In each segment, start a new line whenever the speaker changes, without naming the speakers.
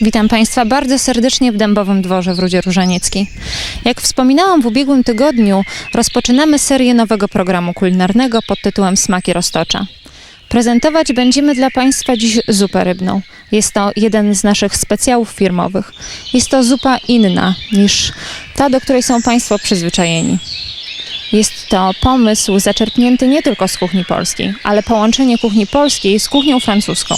Witam Państwa bardzo serdecznie w Dębowym Dworze w Rudzie Różanieckiej. Jak wspominałam w ubiegłym tygodniu, rozpoczynamy serię nowego programu kulinarnego pod tytułem Smaki Roztocza. Prezentować będziemy dla Państwa dziś zupę rybną. Jest to jeden z naszych specjałów firmowych. Jest to zupa inna niż ta, do której są Państwo przyzwyczajeni. Jest to pomysł zaczerpnięty nie tylko z kuchni polskiej, ale połączenie kuchni polskiej z kuchnią francuską.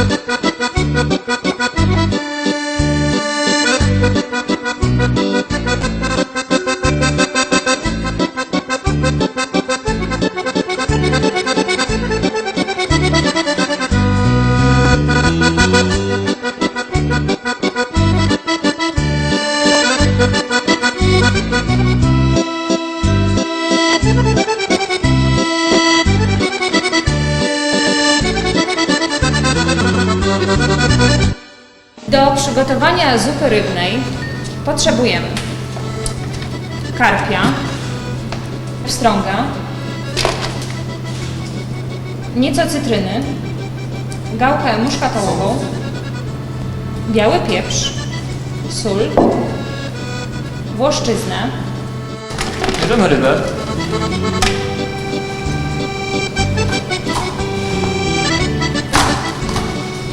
Thank you. Przygotowania zupy rybnej potrzebujemy karpia, pstrąga, nieco cytryny, gałkę muszkatołową, biały pieprz, sól, włoszczyznę,
Bierzemy rybę.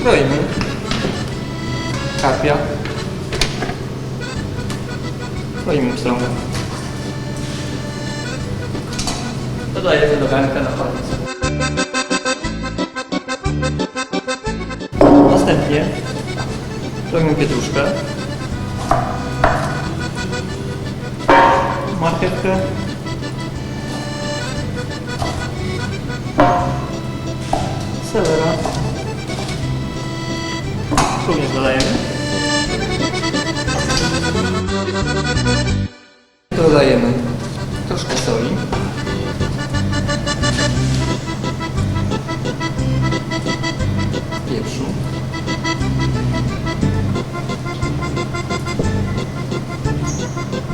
Kroimy. Karpia. Kroimy pstrągę. Dodajemy do garnka na koniec. Następnie kroimy pietruszkę. marchewkę. Selera. Również dodajemy. Dodajemy troszkę soli. Pieprzu.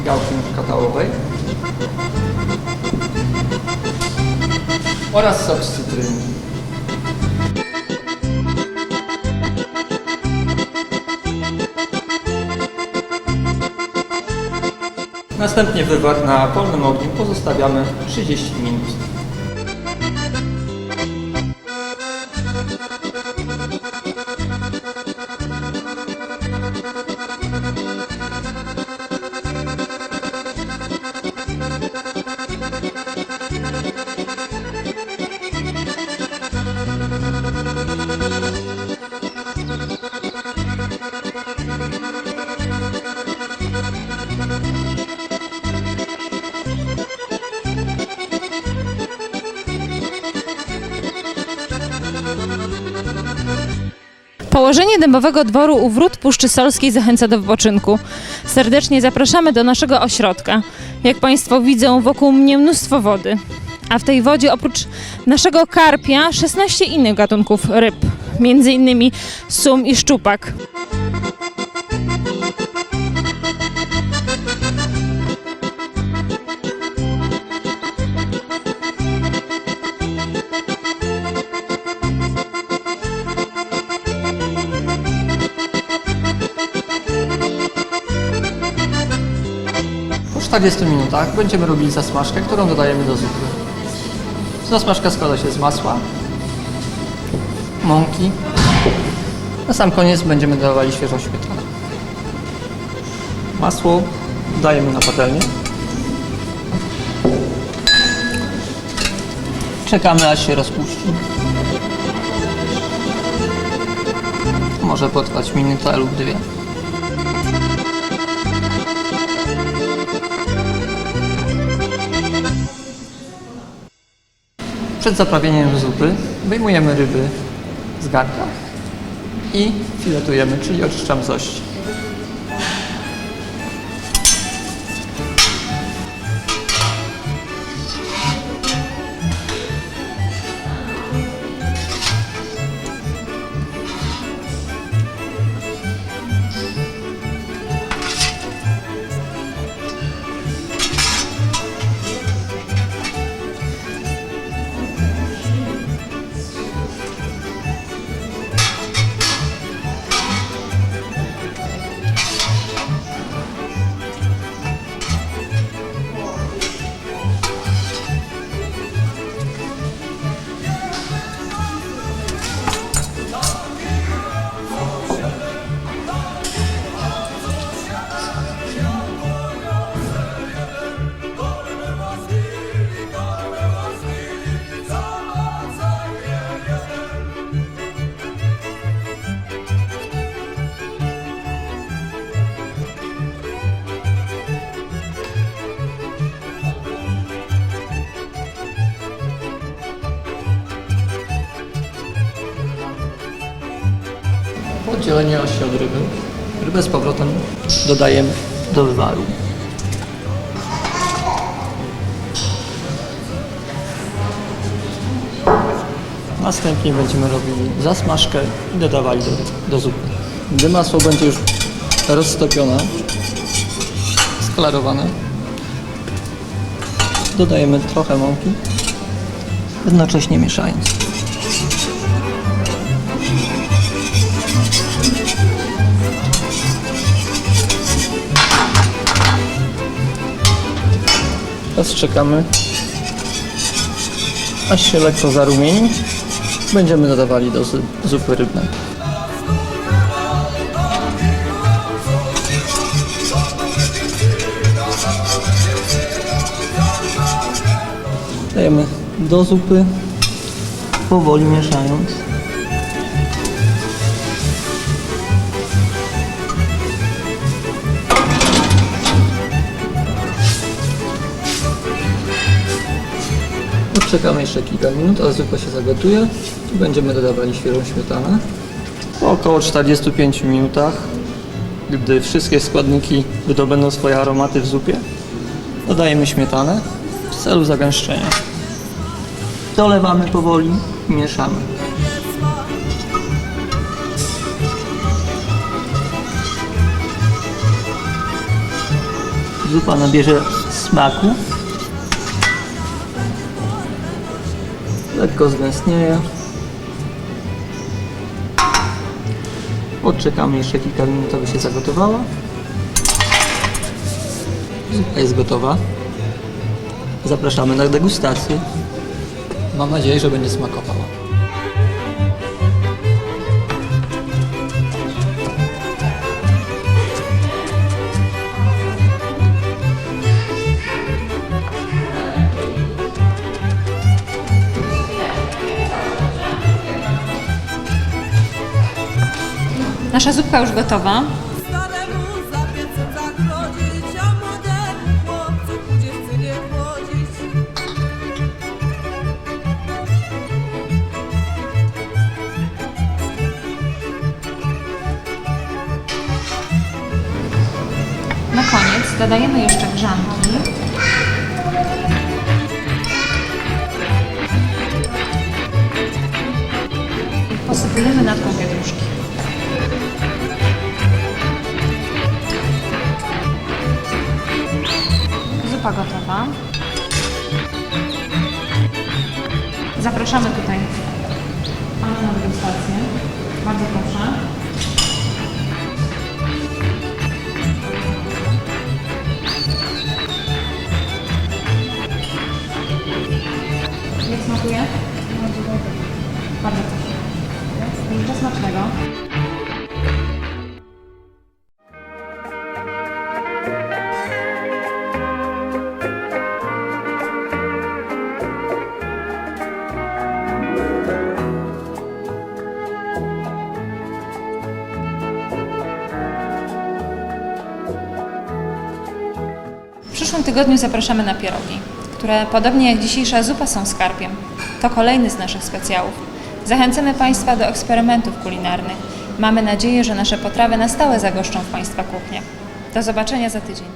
gałki kakaowej oraz sok z cytryny. Następnie wywar na polnym ogniu pozostawiamy 30 minut.
Położenie dębowego dworu u wrót Puszczy Solskiej zachęca do wypoczynku. Serdecznie zapraszamy do naszego ośrodka. Jak Państwo widzą, wokół mnie mnóstwo wody. A w tej wodzie oprócz naszego karpia 16 innych gatunków ryb, między innymi sum i szczupak.
Po 40 minutach będziemy robili zasmażkę, którą dodajemy do zupy. Zasmażka składa się z masła, mąki. Na sam koniec będziemy dodawali świeżą śmietanę. Masło dajemy na patelnię. Czekamy aż się rozpuści. Może potrwać minutę lub dwie. Przed zaprawieniem zupy wyjmujemy ryby z garnka i filetujemy, czyli oczyszczamy z. Po oddzieleniu osi od ryby, rybę z powrotem dodajemy do wywaru. Następnie będziemy robili zasmażkę i dodawali do, do zupy. Gdy masło będzie już roztopione, sklarowane, dodajemy trochę mąki, jednocześnie mieszając. Czekamy, aż się lekko zarumieni. Będziemy dodawali do zu- zupy rybnej. Dajemy do zupy, powoli mieszając. Poczekamy jeszcze kilka minut, a zupa się zagotuje i będziemy dodawali świeżą śmietanę. Po około 45 minutach, gdy wszystkie składniki wydobędą swoje aromaty w zupie, dodajemy śmietanę w celu zagęszczenia. Dolewamy powoli i mieszamy. Zupa nabierze smaku lekko zgęstnieje. Odczekamy jeszcze kilka minut, aby się zagotowała. Zupa jest gotowa. Zapraszamy na degustację. Mam nadzieję, że będzie smakowała.
Nasza zupka już gotowa. Na koniec dodajemy jeszcze grzanki. I posypujemy natką pietruszki. Zupa gotowa. Zapraszamy tutaj pana na degustację. Bardzo proszę. Jak smakuje? Bardzo proszę. Życzę smacznego. Przyszłym tygodniu zapraszamy na pierogi, które podobnie jak dzisiejsza zupa są skarpiem. To kolejny z naszych specjałów. Zachęcamy Państwa do eksperymentów kulinarnych Mamy nadzieję, że nasze potrawy na stałe zagoszczą w Państwa kuchniach. Do zobaczenia za tydzień.